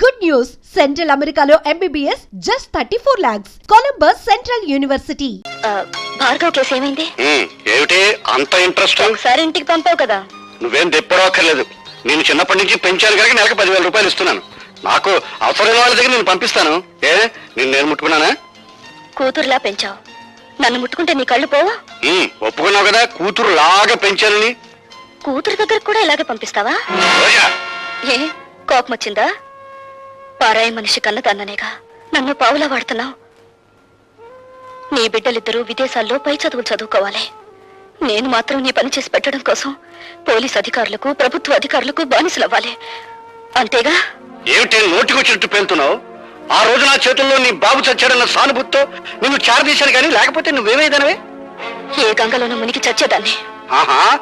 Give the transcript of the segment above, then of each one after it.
Good news! Central Americano MBBS just 34 lakhs. Columbus Central University. ఆ, Bhargav case ఏమైంది? ఏమిటి? అంత ఇంట్రెస్ట్ ఒకసారి ఇంటికి పంపావు కదా. నువ్వేం తెప్పడక్కర్లేదు నేను చిన్నప్పటి నుంచి పెంచాను కనుక నెలకు పదివేల రూపాయలు ఇస్తున్నాను. నాకు అవసరమైన వాళ్ళ దగ్గర నేను పంపిస్తాను. ఏ నేను నేను ముట్టుకున్నానా? కూతురులా పెంచావు. నన్ను ముట్టుకుంటే నీ కళ్ళు పోవా? ఒప్పుకున్నావు కదా కూతురు లాగా పెంచానని. కూతురు దగ్గరకు కూడా ఇలాగే పంపిస్తావా? ఏ కోపం వచ్చిందా పారాయి మనిషి కన్న తన్ననేగా నన్ను పావులా వాడుతున్నావు. నీ బిడ్డలిద్దరూ విదేశాల్లో పై చదువులు చదువుకోవాలి. నేను మాత్రం నీ పని చేసి పెట్టడం కోసం పోలీస్ అధికారులకు ప్రభుత్వ అధికారులకు బానిసలవ్వాలి. అంతేగా? ఏమిటి నోటికి వచ్చినట్టు పేలుతున్నావు? ఆ రోజు నా చేతుల్లో నీ బాబు చచ్చాడన్న సానుభూతితో నిన్ను చారదీశాను కానీ లేకపోతే నువ్వేమైదానవే? ఏ గంగలోనూ మునిగి చచ్చేదాన్ని. ఆహా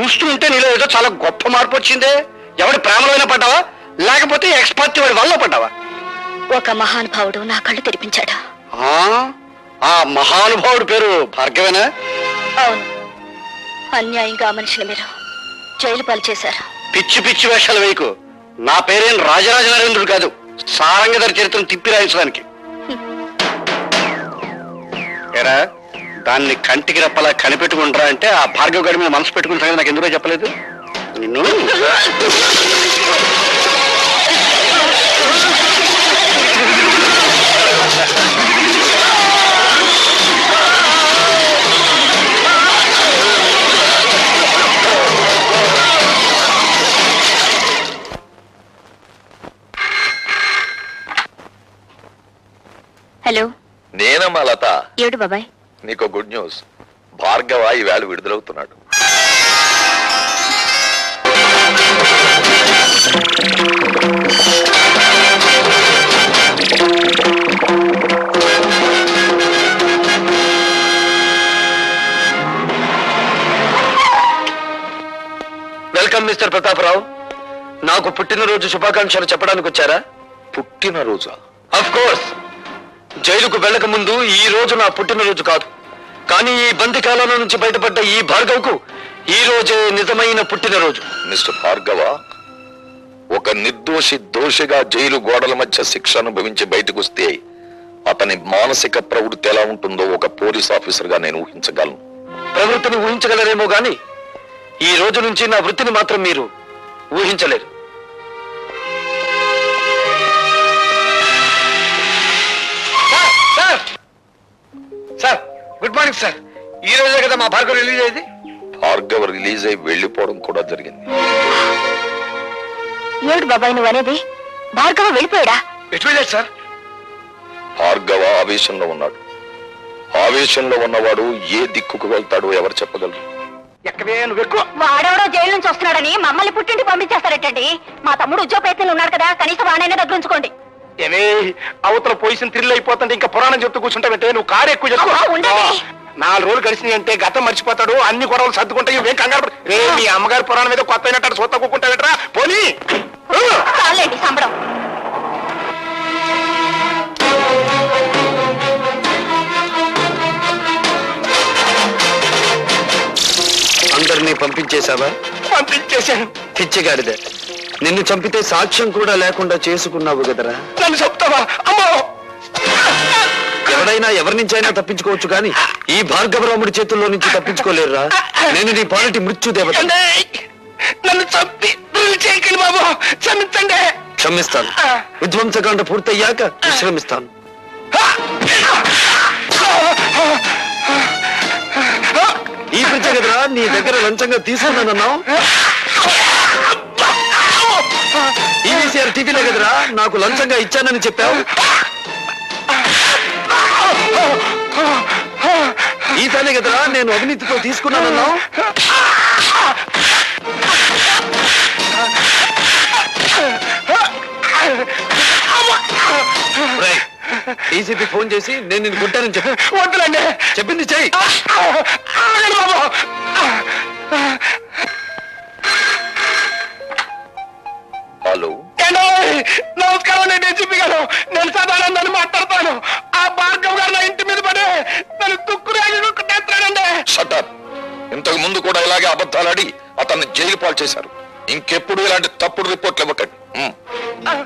చూస్తూ ఉంటే నీలో ఏదో చాలా గొప్ప మార్పు వచ్చిందే. ఎవడి ప్రేమలోనే పడ్డావా? లేకపోతే ఎక్స్పర్ట్ వాడి వల్ల పడ్డావా? ఒక మహానుభావుడు నా కళ్ళు తెరిపించాడు. ఆ? ఆ మహానుభావుడి పేరు భార్గవేనా? అవును. అన్యాయంగా ఆ మనిషిని మీరు జైలు పాలు చేశారు. పిచ్చి పిచ్చి వేషాలు వేయకు. నా పేరేం రాజరాజ నరేంద్రుడు కాదు. సారంగధర చరిత్రను తిప్పి రాయించడానికి. ఏరా దాన్ని కంటికి రెప్పలా కనిపెట్టుకుంటారా అంటే ఆ భార్గవ గడి మీద మనసు పెట్టుకున్న సంగతి నాకు ఎందుకో చెప్పలేదు? నిన్ను? హలో. నేనమ్మా లత ఏడు బాబాయ్? నీకు గుడ్ న్యూస్. భార్గవ ఈవేళ విడుదలవుతున్నాడు. Welcome mister Pratap Rao. నాకు పుట్టినరోజు శుభాకాంక్షలు చెప్పడానికి వచ్చారా పుట్టినరోజా? అఫ్ కోర్స్ జైలుకు వెళ్ళక ముందు ఈ రోజు నా పుట్టినరోజు కాదు. కానీ ఈ బందికాలంలో నుంచి బయటపడ్డ ఈ భార్గవ్కు ఈ రోజే నిజమైన పుట్టినరోజు. మిస్టర్ భార్గవ ఒక నిర్దోషి దోషిగా జైలు గోడల మధ్య శిక్ష అనుభవించి బయటకు వస్తే అతని మానసిక ప్రవృత్తి ఎలా ఉంటుందో ఒక పోలీస్ ఆఫీసర్గా నేను ఊహించగలను. ప్రవృత్తిని ఊహించగలరేమో గాని ఈ రోజు నుంచి నా వృత్తిని మాత్రం మీరు ఊహించలేరు. Sir good morning sir. ఈ రోజే కదా మా భార్గవ్ రిలీజ్ అయ్యింది? భార్గవ రిలీజ్ అయి వెళ్ళిపోవడం కూడా జరిగింది. ఏడు బాబాయ్ నువ్వు అనేది? భార్గవ వెళ్ళిపోయాడా? ఎటు వెళ్ళాడు సార్? భార్గవ ఆవేశంలో ఉన్నాడు. ఆవేశంలో ఉన్నవాడు ఏ దిక్కుకు వెళ్తాడో ఎవరు చెప్పగలరు? ఎక్కవే నువ్వు ఎక్కువ. వాడెవడో జైలు నుంచి వస్తున్నాడని మమ్మల్ని పుట్టింటి పంపించేస్తారటండి? మా తమ్ముడు ఉద్యోగ ప్రయత్నంలో ఉన్నాడు కదా కనీసం వాడైనా దగ్గర ఉంచుకోండి ఏమే అవతల పొజిషన్ థ్రిల్ అయిపోతుంటే ఇంకా పురాణం చెప్తూ కూర్చుంటావంటే నువ్వు కారు ఎక్కువ ఉండండి. నాలుగు రోజులు గడిచినాయి అంటే గతం మర్చిపోతాడు అన్ని గొడవలు సర్దుకుంటాయి ఇవేం కంగారు రే మీ అమ్మగారి పురాణం మీద కొత్త అయినట్టు సొత్త కూకుంటావేట్రా? పోనీ. చాలండి సంబరం. అందరినీ పంపించేశావా? పంపించేశాను. పిచ్చిగాడిదే. నిన్ను చంపితే సాక్ష్యం కూడా లేకుండా చేసుకున్నావు కదరా. నన్ను చెప్తావా? అమ్మో! ఎవడైనా ఎవరి నుంచైనా తప్పించుకోవచ్చు కానీ ఈ భార్గవరాముడి చేతుల్లో నుంచి తప్పించుకోలేరురా. నేను నీ పాలిటి మృత్యు దేవత నన్ను చంపి చేయకండి బాబు. క్షమించండి. క్షమిస్తాను. విధ్వంసకాండ పూర్తయ్యాక విశ్రమిస్తాను. ఈ కదరా నీ దగ్గర లంచంగా తీసుకున్నానన్నావు? ఈవీసీఆర్ టీవీలో కదరా. నాకు లంచంగా ఇచ్చానని చెప్పావు. ఈ పనే కదరా నేను అవినీతితో తీసుకున్నానన్నావు. రేయ్, డీసీపీ ఫోన్ చేసి నేను నిన్ను కొట్టానని చెప్పు. వద్దులండి చెప్పింది చెయ్యి. ఏంటో, నమస్కారం నేను డీజీపీ గారు. నేను సదానందాన్ని మాట్లాడతాను. ఆ భార్గవ్ గారు నా ఇంటి మీద పడి నన్ను తుక్కు రాగి కొట్టేస్తాడండి షటర్ ఇంతకు ముందు కూడా ఇలాగే అబద్ధాలాడి అతన్ని జైలు పాలు చేశారు. ఇంకెప్పుడు ఇలాంటి తప్పుడు రిపోర్ట్లు ఇవ్వకండి. ఉమ్.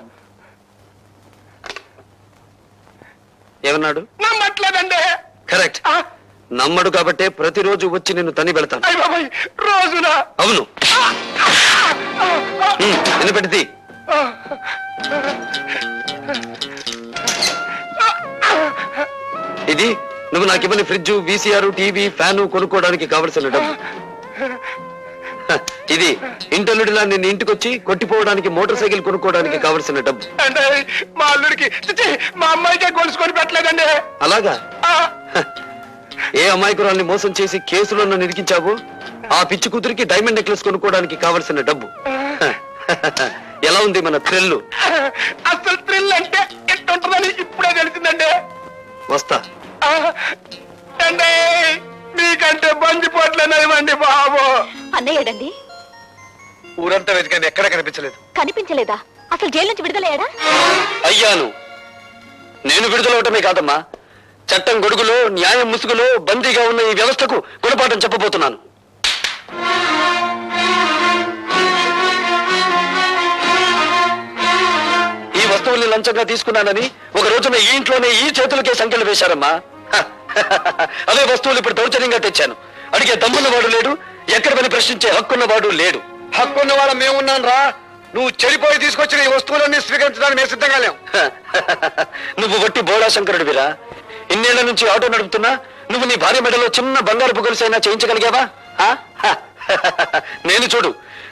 ఏమన్నాడు? నమ్మట్లేదండి. కరెక్ట్ ఆ, నమ్మడు కాబట్టే ప్రతిరోజు వచ్చి నిన్ను తని వెళతాను అయ్య బాబాయ్ రోజున? అవును. వినపెట్టిది ఇది నువ్వు నాకు ఇవ్వని ఫ్రిడ్జ్ వీసీఆర్ టీవీ ఫ్యాను కొనుక్కోవడానికి కావలసిన డబ్బు. ఇది ఇంటల్లుడిలా నిన్ను ఇంటికొచ్చి కొట్టిపోవడానికి మోటార్ సైకిల్ కొనుక్కోవడానికి కావలసిన డబ్బు. అంటే మా అల్లుడికి మా అమ్మాయికే గొలుసుకొని పెట్టలేదండి. అలాగా? ఏ అమాయకురాల్ని మోసం చేసి కేసులో నన్ను ఇరికించావో ఆ పిచ్చి కూతురికి డైమండ్ నెక్లెస్ కొనుక్కోవడానికి కావలసిన డబ్బు. ఎలా ఉంది మన థ్రిల్లు అసలు థ్రిల్ అంటే ఎట్టుంటుందని ఇప్పుడే తెలిసిందండి. వస్తా. మీకంటే బంజిపోట్లేనివ్వండి బాబు. అన్నయ్యడండి. ఊరంతా వెతికాను ఎక్కడ కనిపించలేదు. కనిపించలేదా? అసలు జైలు నుంచి విడుదలయ్యాడా? అయ్యాను. నేను విడుదలవటమే కాదమ్మా. చట్టం గొడుగులో న్యాయం ముసుగులో బందీగా ఉన్న ఈ వ్యవస్థకు గుణపాఠం చెప్పబోతున్నాను. లంచంగా తీసుకున్నానని ఒక రోజున ఈ ఇంట్లోనే ఈ చేతులకే సంఖ్యలు వేశారమ్మా. అవే వస్తువులు ఇప్పుడు దౌర్జన్యంగా తెచ్చాను. అడిగే దమ్మున్న వాడు లేడు ఎక్కడ పని ప్రశ్నించే హక్కున్న వాడు లేడు. హక్కున్న వాళ్ళ మేమున్నాను రా నువ్వు చెడిపోయి తీసుకొచ్చిన ఈ వస్తువులన్నీ స్వీకరించడానికి మేము సిద్ధంగా లేం. నువ్వు వట్టి బోడా శంకరుడివిరా ఇన్నేళ్ళ నుంచి ఆటో నడుపుతున్నా నువ్వు నీ భార్య మెడలో చిన్న బంగారు గొలుసైనా చేయించగలిగావా. నేను చూడు.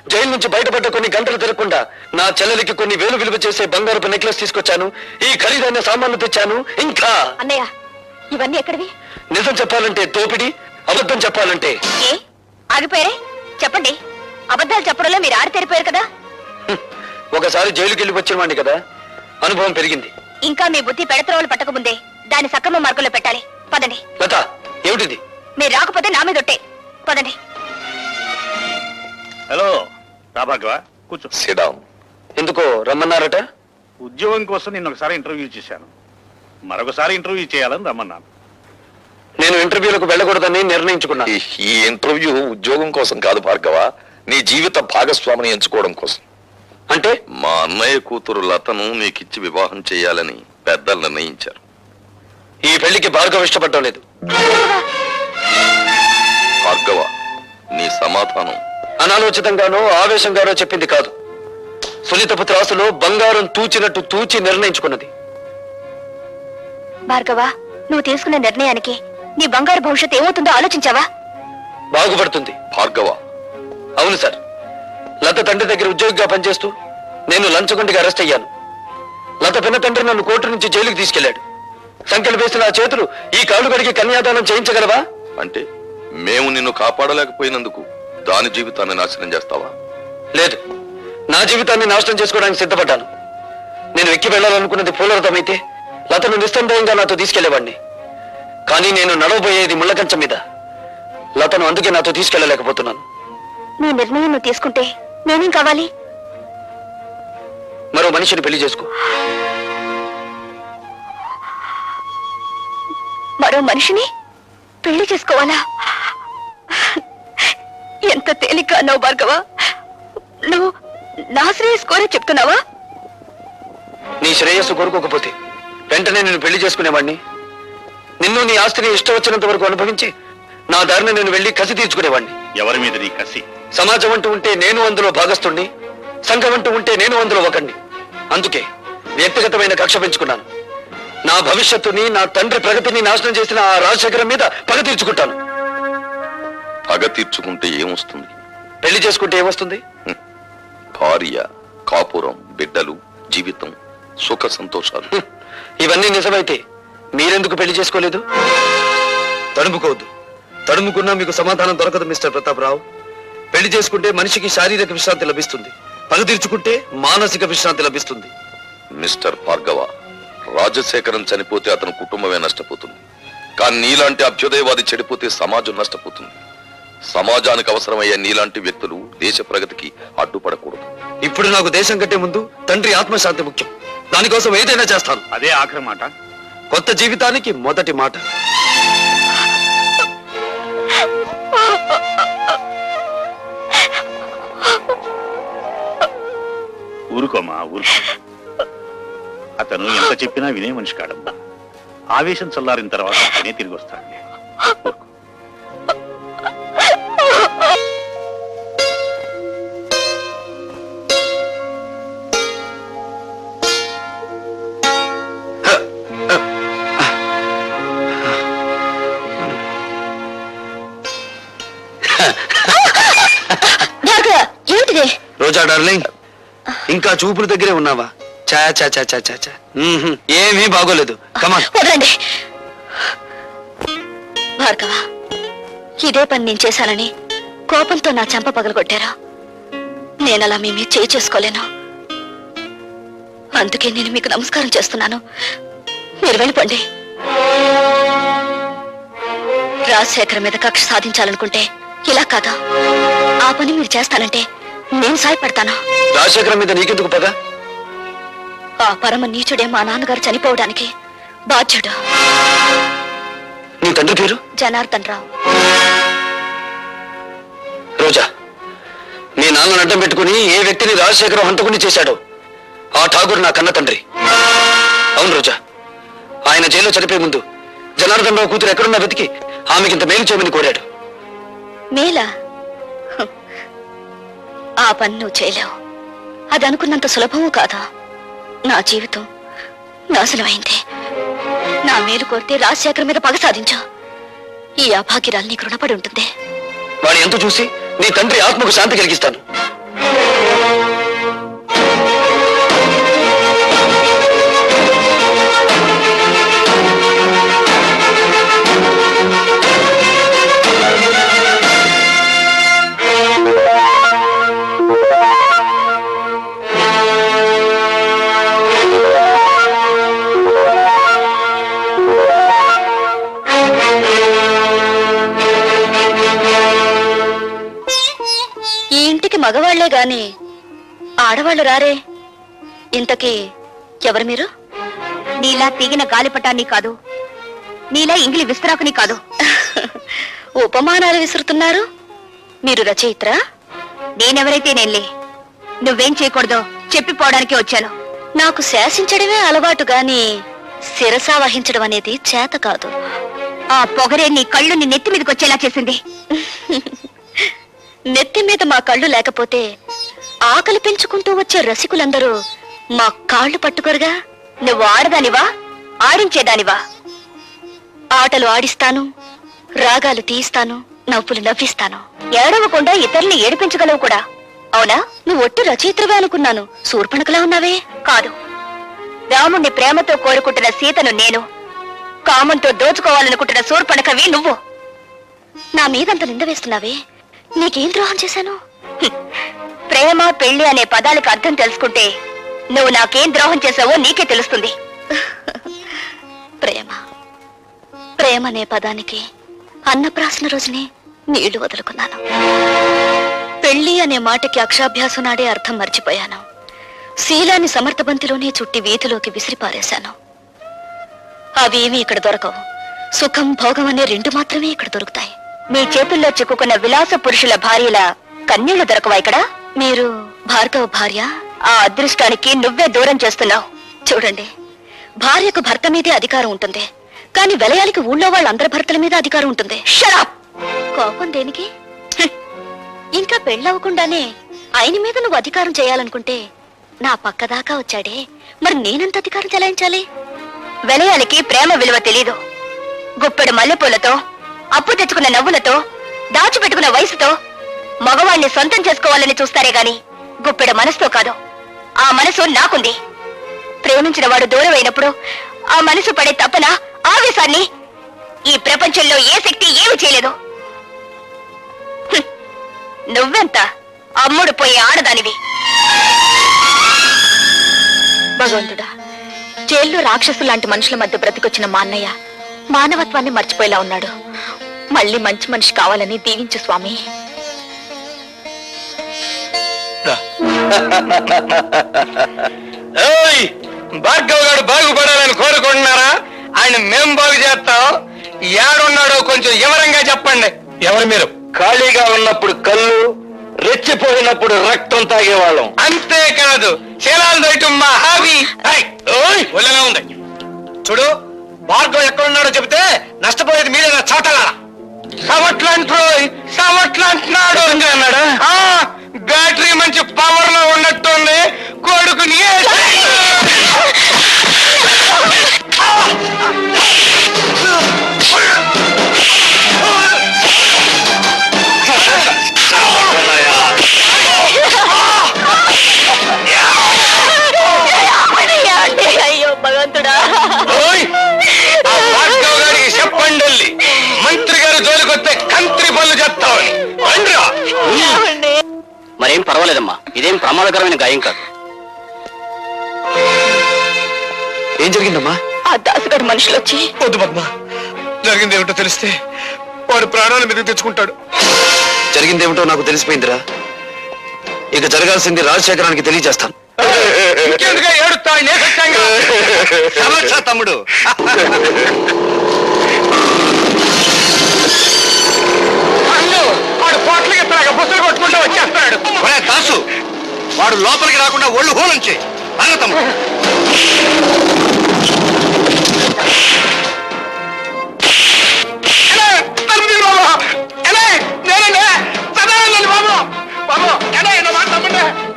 జైలు నుంచి బయటపడ్డ కొన్ని గంటలు తిరగకుండా నా చెల్లెలికి కొన్ని వేలు విలువ చేసే బంగారపు నెక్లెస్ తీసుకొచ్చాను. ఈ ఖరీదైన సామాన్లు తెచ్చాను. ఇంకా! అన్నయ్య ఇవన్నీ ఎక్కడివి? నిజం చెప్పాలంటే దోపిడి అబద్ధం చెప్పాలంటే. ఏ? ఆగిపోయారే? చెప్పండి. అబద్ధాలు చెప్పడంలో మీరు ఆడి తెరిపోయారు కదా? ఒకసారి జైలుకి వెళ్ళి వచ్చిన వాడిని కదా అనుభవం పెరిగింది. ఇంకా మీ బుద్ధి పెడత్రోవలు పట్టకముందే దాన్ని సక్రమ మార్గంలో పెట్టాలి. పదండి. లత ఏమిటిది? మీరు రాకపోతే నా మీద ఒట్టే. పదండి. హలో రాభాగవ కూర్చో. సిడాం ఎందుకో రమ్మన్నారట? ఉద్యోగం కోసం నిన్న ఒకసారి ఇంటర్వ్యూ చేశాను. మరొకసారి ఇంటర్వ్యూ చేయాలని రమ్మన్నాను. నేను ఇంటర్వ్యూలకు వెళ్ళకూడదని నిర్ణయించుకున్నాను. ఈ- ఈ ఇంటర్వ్యూ ఉద్యోగం కోసం కాదు భార్గవ నీ జీవిత భాగస్వామిని ఎంచుకోవడం కోసం. అంటే? మా అన్నయ్య కూతురు లతను నీకిచ్చి వివాహం చేయాలని పెద్దలు నిర్ణయించారు. ఈ పెళ్ళికి భార్గవ ఇష్టపడటం లేదు. భార్గవ నీ సమాధానం అనాలోచితంగానో ఆవేశంగానో చెప్పింది కాదు. సునీతపు త్రాసులో బంగారం తూచినట్టు తూచి నిర్ణయించుకున్నది. భార్గవ నువ్వు తీసుకున్న నిర్ణయానికి నీ బంగారు భవిష్యత్తు ఏమవుతుందో ఆలోచించావా? బాగుపడుతుంది భార్గవ. అవును సార్. లత తండ్రి దగ్గర ఉద్యోగిగా పనిచేస్తూ నేను లంచగొండిగా అరెస్ట్ అయ్యాను. లత పిన్న తండ్రి నన్ను కోర్టు నుంచి జైలుకి తీసుకెళ్ళాడు సంఖ్యలు వేసిన ఆ చేతులు ఈ కాళ్ళు కడిగి కన్యాదానం చేయించగలవా? అంటే మేము నిన్ను కాపాడలేకపోయినందుకు దాని జీవితాన్ని నాశనం చేస్తావా? లేదు. నా జీవితాన్ని నాశనం చేసుకోవడానికి సిద్ధపడ్డాను. నేను ఎక్కి వెళ్ళాలనుకున్నది పూలరథమైతే లతను నిస్సందేహంగా నాతో తీసుకెళ్ళేవాడిని కానీ నేను నడవబోయేది ముళ్ళకంచం మీద. లతను అందుకే నాతో తీసుకెళ్ళలేకపోతున్నాను నీ నిర్ణయం నువ్వు తీసుకుంటే నేనేం కావాలి? మరో మనిషిని పెళ్ళి చేసుకో. మరో మనిషిని పెళ్ళి చేసుకోవాలా? ఎంత తేలిక అన్నావు భార్గవ? నువ్వు నా శ్రేయస్ కోరే చెప్తున్నావా? నీ శ్రేయస్సు కోరుకోకపోతే వెంటనే నేను పెళ్ళి చేసుకునేవాడిని నిన్ను నీ ఆస్తిని ఇష్టం వచ్చినంత వరకు అనుభవించి నా దారిని నేను వెళ్ళి కసి తీర్చుకునేవాడిని ఎవరి మీద నీ కసి? సమాజం అంటూ ఉంటే నేను అందులో భాగస్తుణ్ణి సంఘం అంటూ ఉంటే నేను అందులో ఒకణ్ణి. అందుకే వ్యక్తిగతమైన కక్ష పెంచుకున్నాను. నా భవిష్యత్తుని నా తండ్రి ప్రగతిని నాశనం చేసిన ఆ రాజశేఖరం మీద పగ తీర్చుకుంటాను. పగ తీర్చుకుంటే ఏమొస్తుంది? పెళ్ళి చేసుకుంటే ఏమొస్తుంది? భార్య కాపురం బిడ్డలు జీవితం సుఖ సంతోషాలు. ఇవన్నీ నిజమైతే మీరెందుకు పెళ్ళి చేసుకోలేదు? తడుముకోవద్దు. తడుముకున్నా మీకు సమాధానం దొరకదు మిస్టర్ ప్రతాపరావు. పెళ్ళి చేసుకుంటే మనిషికి శారీరక విశ్రాంతి లభిస్తుంది. పగ తీర్చుకుంటే మానసిక విశ్రాంతి లభిస్తుంది. మిస్టర్ భార్గవ రాజశేఖరం చనిపోతే అతని కుటుంబమే నష్టపోతుంది. కానీ నీలాంటి అభ్యుదయవాది చెడిపోతే సమాజం నష్టపోతుంది. సమాజానికి అవసరమయ్యే నీలాంటి వ్యక్తులు దేశ ప్రగతికి అడ్డుపడకూడదు. ఇప్పుడు నాకు దేశం కంటే ముందు తండ్రి ఆత్మశాంతి ముఖ్యం. దానికోసం ఏదైనా చేస్తాను. అదే ఆఖరి మాట. కొత్త జీవితానికి మొదటి మాట. ఊరుకోమా ఊరుకో. అతను ఎంత చెప్పినా వినే మనిషి కాడమ్మా. ఆవేశం చల్లారిన తర్వాత అతనే తిరిగి వస్తాడులే రోజా డార్లింగ్ ఇంకా చూపుల దగ్గరే ఉన్నావా? చా చా చా చా చా చా ఏమీ బాగోలేదు. కమాన్ వదలండి. భార్గవ ఇదే పని నేను చేశానని కోపంతో నా చెంప పగలగొట్టారా? నేనలా మీ మీద చేయి చేసుకోలేను. అందుకే నేను మీకు నమస్కారం చేస్తున్నాను. మీరు వెళ్ళిపోండి. రాజశేఖర్ మీద కక్ష సాధించాలనుకుంటే ఇలా కాదా? ఆ పని మీరు చేస్తానంటే నేను సాయపడతాను. రాజశేఖరం మీద నీకెందుకు పగ? ఆ పరమ నీచుడే మా నాన్నగారు చనిపోవడానికి బాధ్యుడు. నీ తండ్రి పేరు? జనార్దన్ రావు. రోజా నీ నాన్నను అడ్డం పెట్టుకుని ఏ వ్యక్తిని రాజశేఖరం హంతకుని చేశాడో ఆ ఠాగూర్ నా కన్న తండ్రి. అవును రోజా ఆయన జైల్లో చనిపోయే ముందు జనార్దన్ రావు కూతురు ఎక్కడున్నా వెతికి ఆమెకింత మేలు చేయమని కోరాడు. మేలా. ఆ పని నువ్వు చేయలేవు. అది అనుకున్నంత సులభము కాదా? నా జీవితం నాశనమైంది. నా మేలు కోరితే రాజశేఖర్ మీద పగ సాధించు. ఈ అభాగ్యరాలు నీకు రుణపడి ఉంటుంది. వాడు ఎంత చూసి నీ తండ్రి ఆత్మకు శాంతి కలిగిస్తాను మగవాళ్ళే గాని ఆడవాళ్ళు రారే. ఇంతకీ ఎవరు మీరు? నీలా తీగిన గాలిపటాన్ని కాదు. నీలా ఇంగిలి విస్తరాకుని కాదు. ఉపమానాలు విసురుతున్నారు. మీరు రచయిత్రా? నేనెవరైతే నేనులే. నువ్వేం చేయకూడదో చెప్పిపోవడానికి వచ్చాను. నాకు శాసించడమే అలవాటు గాని శిరస వహించడం అనేది చేత కాదు. ఆ పొగరే నీ కళ్ళు నీ నెత్తి మీదకి వచ్చేలా చేసింది. నెత్తి మీద మా కళ్ళు లేకపోతే ఆకలి పెంచుకుంటూ వచ్చే రసికులందరూ మా కాళ్ళు పట్టుకోరుగా. నువ్వు ఆడదానివా? ఆడించేదానివా? ఆటలు ఆడిస్తాను రాగాలు తీయిస్తాను నవ్వులు నవ్విస్తాను. ఏడవకుండా ఇతరుల్ని ఏడిపించగలవు కూడా. అవునా? నువ్వు ఒట్టు రచయిత్రవే అనుకున్నాను. శూర్పణకలా ఉన్నావే? కాదు. రాముణ్ణి ప్రేమతో కోరుకుంటున్న సీతను నేను కామంతో దోచుకోవాలనుకుంటున్న శూర్పణకవి నువ్వు. నా మీదంత నింద వేస్తున్నావే? నీకేం ద్రోహం చేశాను. ప్రేమ పెళ్ళి అనే పదాలకు అర్థం తెలుసుకుంటే నువ్వు నాకేం ద్రోహం చేశావో నీకే తెలుస్తుంది. ప్రేమ. ప్రేమ అనే పదానికి అన్నప్రాసన రోజునే నీళ్ళు వదులుకున్నాను. పెళ్ళి అనే మాటకి అక్షాభ్యాసం నాడే అర్థం మర్చిపోయాను. శీలాన్ని సమర్థబంతిలోనే చుట్టి వీధిలోకి విసిరిపారేశాను. అవేమీ ఇక్కడ దొరకవు. సుఖం భోగం అనే రెండు మాత్రమే ఇక్కడ దొరుకుతాయి. మీ చేతుల్లో చిక్కుకున్న విలాస పురుషుల భార్యల కన్నీళ్ళు దొరకవా ఇక్కడ? మీరు భార్గవ భార్య? ఆ అదృష్టానికి నువ్వే దూరం చేస్తున్నావు. చూడండి భార్యకు భర్త మీదే అధికారం ఉంటుంది. కానీ విలయాలకి ఊళ్ళో వాళ్ళందరి భర్తల మీద అధికారం ఉంటుంది. కోపం దేనికి. ఇంకా పెళ్ళవకుండానే ఆయన మీద నువ్వు అధికారం చేయాలనుకుంటే నా పక్క దాకా వచ్చాడే. మరి నేనెంత అధికారం చెలాయించాలి? విలయాలకి ప్రేమ విలువ తెలీదు. గుప్పెడు మల్లెపూలతో అప్పు తెచ్చుకున్న నవ్వులతో దాచిపెట్టుకున్న వయసుతో మగవాణ్ణి సొంతం చేసుకోవాలని చూస్తారే గాని గుప్పెడ మనసుతో కాదు. ఆ మనసు నాకుంది. ప్రేమించిన వాడు దూరం అయినప్పుడు ఆ మనసు పడే తపన ఆవేశాన్ని ఈ ప్రపంచంలో ఏ శక్తి ఏమి చేయలేదు. నువ్వెంత అమ్ముడు పోయే ఆడదానివి. భగవంతుడా జైల్లో రాక్షసులాంటి మనుషుల మధ్య బ్రతికొచ్చిన మా అన్నయ్య మానవత్వాన్ని మర్చిపోయేలా ఉన్నాడు. మళ్ళీ మంచి మనిషి కావాలని దీవించు స్వామి. ఏయ్ భార్గవ్ గారు బాగుపడాలని కోరుకుంటున్నారా? ఆయన మేం బాగు చేస్తాం. ఏడున్నాడో కొంచెం వివరంగా చెప్పండి. ఎవరు మీరు? ఖాళీగా ఉన్నప్పుడు కళ్ళు రెచ్చిపోయినప్పుడు రక్తం తాగేవాళ్ళం. అంతేకాదు శీలాలు దయటం మా హాబీ ఉంది. చూడు భార్గవ్ ఎక్కడ ఉన్నాడో చెబితే నష్టపోయేది మీరే నా చాటలా సవట్లు అంటున్నాడు సవట్లు అంటున్నాడు అన్నాడా? బ్యాటరీ మంచి పవర్లో ఉన్నట్టుంది కొడుకుని ప్రమాదకరమైన గాయం కాదు. ఏం జరిగిందమ్మా? ఆ దాసుగడు మనుషులు వచ్చి వద్దు పద్మ. జరిగింది ఏమిటో తెలిస్తే వాడు ప్రాణాల మీద తెచ్చుకుంటాడు. జరిగిందేమిటో నాకు తెలిసిపోయిందిరా. ఇక జరగాల్సింది రాజశేఖరానికి తెలియజేస్తాను తమ్ముడు. అన్ను వాడు పోట్లకి ఎత్తాక బుసలు కొట్టుకుంటూ వచ్చేస్తాడు. దాసు. వాడు లోపలికి రాకుండా ఒళ్ళు హోలంచే అన్న తమ్ముడు ఎలే, తలుపు బాబు. బాబు. బాబు,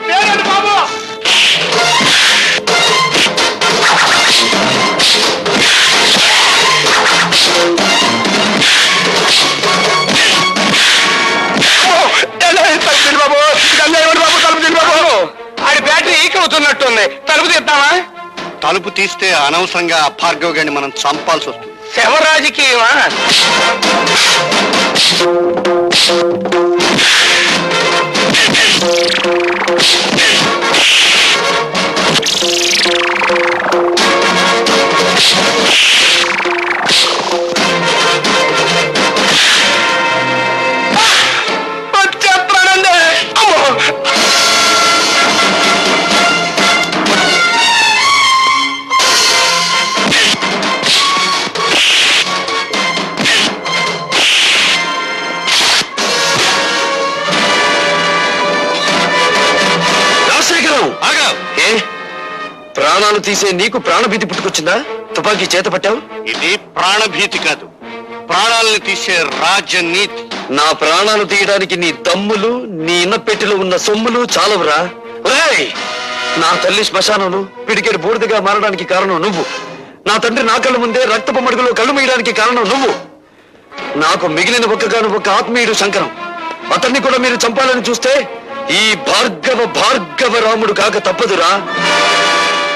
నేనండి బాబు. తలుపు తీస్తే అనవసరంగా ఆ భార్గవ్ గారిని మనం చంపాల్సి వస్తుంది. శవ రాజకీయమా తీసే నీకు ప్రాణభీతి పుట్టుకొచ్చిందా? తుపాకీ చేత పట్టావు? ఇది ప్రాణభీతి కాదు. ప్రాణాలను తీసే రాజ్య నీతి నా ప్రాణాలు తీయడానికి నీ దమ్ములు నీ ఇన్నపెట్టెలో ఉన్న సొమ్ములు చాలవురా! నా తల్లి శ్మశానంలో పిడికెడు బూడిదగా మారడానికి కారణం నువ్వు. నా తండ్రి నా కళ్ళ ముందే రక్తపు మడుగులో కళ్ళు మీయడానికి కారణం నువ్వు. నాకు మిగిలిన ఒక్కగాను ఒక ఆత్మీయుడు శంకరం. అతన్ని కూడా మీరు చంపాలని చూస్తే ఈ భార్గవ భార్గవ రాముడు కాక తప్పదురా.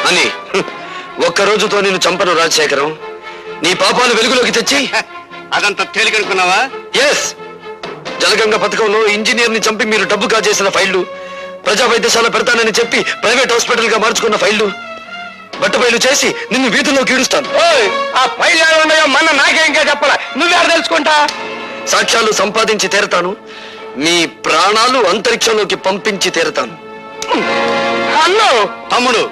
అని. ఒక్క రోజుతో నేను చంపను రాజశేఖరం. నీ పాపాలు వెలుగులోకి తెచ్చి. అదంత తేలికనుకున్నావా ఎస్ జలగంగ పథకంలో ఇంజనీర్ని చంపి మీరు డబ్బు కాజేసిన ఫైళ్ళు ప్రజా వైద్యశాల పెడతానని చెప్పి ప్రైవేట్ హాస్పిటల్గా మార్చుకున్న ఫైళ్ళు బట్టబయలు చేసి నిన్ను వీధుల్లో కీడుస్తాను. ఓయ్, ఆ ఏడు ఉన్నాయో మొన్న నాకే ఇంకా చెప్పాల? నువ్వెక్కడ తెలుసుకుంటా? సాక్ష్యాలు సంపాదించి తీరతాను. మీ ప్రాణాలు అంతరిక్షంలోకి పంపించి తీరతాను. అన్ను! తమ్ముడు.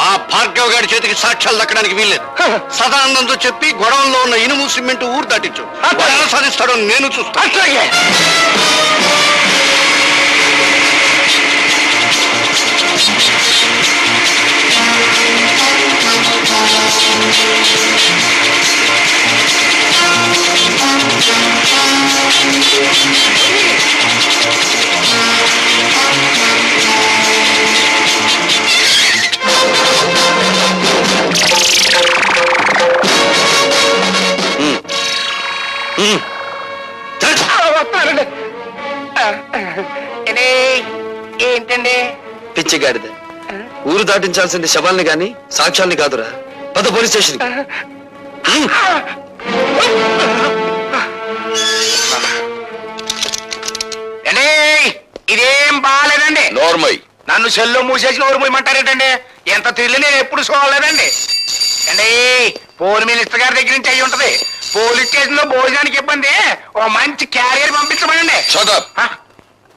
ఆ భార్గవ్ గారి చేతికి సాక్ష్యాలు దక్కడానికి వీల్లేదు. సదానందంతో చెప్పి గొడవల్లో ఉన్న ఇనుము సిమెంట్ ఊరు దాటించు. వాడు ఎలా సాధిస్తాడో నేను చూస్తాను. ఊరు దాటించాల్సింది శవాల్ని గాని సాక్ష్యాల్ని కాదురా. పద పోలీస్ స్టేషన్ ఇదేం బాగాలేదండి. నోర్మై. నన్ను సెల్లో మూసేసి నోరు మూయమంటారేంటండి? ఎంత తిల్లి నేను ఎప్పుడు చూడలేదండి. అండి పోల్ మినిస్టర్ గారి దగ్గర నుంచి అయ్యి ఉంటది. పోలీస్ స్టేషన్లో భోజనానికి ఇబ్బంది. ఓ మంచి క్యారియర్ పంపించమనండి. ఆ,